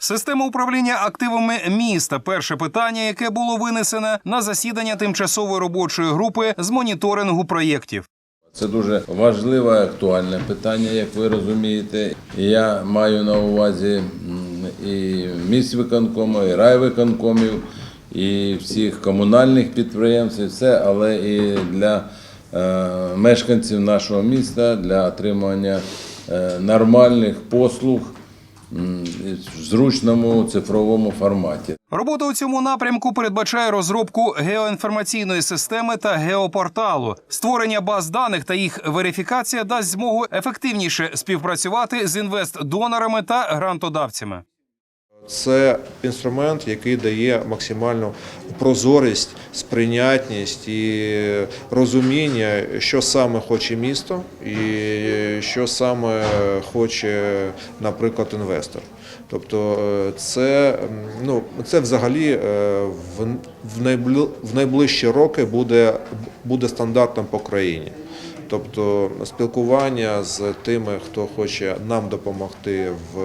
Система управління активами міста перше питання, яке було винесене на засідання тимчасової робочої групи з моніторингу проєктів. Це дуже важливе актуальне питання, як ви розумієте. Я маю на увазі і міськвиконкому, і райвиконкомів, і всіх комунальних підприємств, і все, але і для е, мешканців нашого міста для отримання е, нормальних послуг зручному цифровому форматі. Робота у цьому напрямку передбачає розробку геоінформаційної системи та геопорталу. Створення баз даних та їх верифікація дасть змогу ефективніше співпрацювати з інвестдонорами та грантодавцями. Це інструмент, який дає максимальну прозорість, сприйнятність і розуміння, що саме хоче місто, і що саме хоче, наприклад, інвестор. Тобто, е, це, ну, це взагалі е, в, найближчі роки буде, буде стандартом по країні. Тобто спілкування з тими, хто хоче нам допомогти в,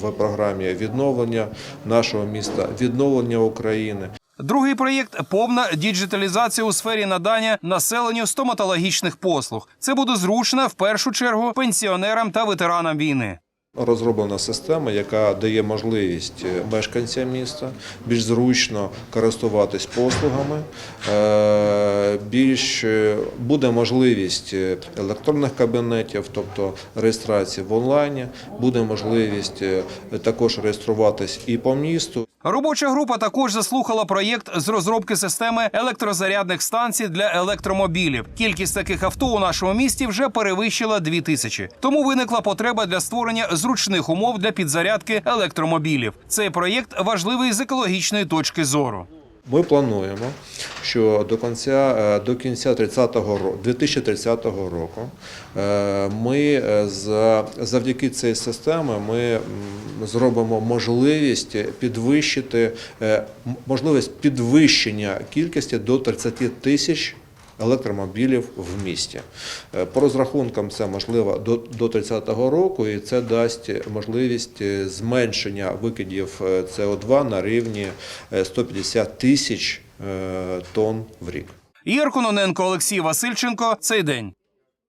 в програмі відновлення нашого міста, відновлення України. Другий проєкт повна діджиталізація у сфері надання населенню стоматологічних послуг. Це буде зручно в першу чергу пенсіонерам та ветеранам війни. Розроблена система, яка дає можливість мешканцям міста більш зручно користуватись послугами. Е, Більш е, буде можливість електронних кабінетів, тобто реєстрації в онлайні, буде можливість е, також реєструватись і по місту. Робоча група також заслухала проєкт з розробки системи електрозарядних станцій для електромобілів. Кількість таких авто у нашому місті вже перевищила дві тисячі. Тому виникла потреба для створення зручних умов для підзарядки електромобілів. Цей проєкт важливий з екологічної точки зору. Ми плануємо, що до кінця, е, до кінця 30-го року, 2030 року е, ми е, завдяки цій системі ми зробимо можливість підвищити можливість підвищення кількості до 30 тисяч електромобілів в місті. По розрахункам це можливо до, до 30-го року, і це дасть можливість зменшення викидів е, СО2 на рівні е, 150 тисяч тонн в рік. Ігор Кононенко, Олексій Васильченко. Цей день.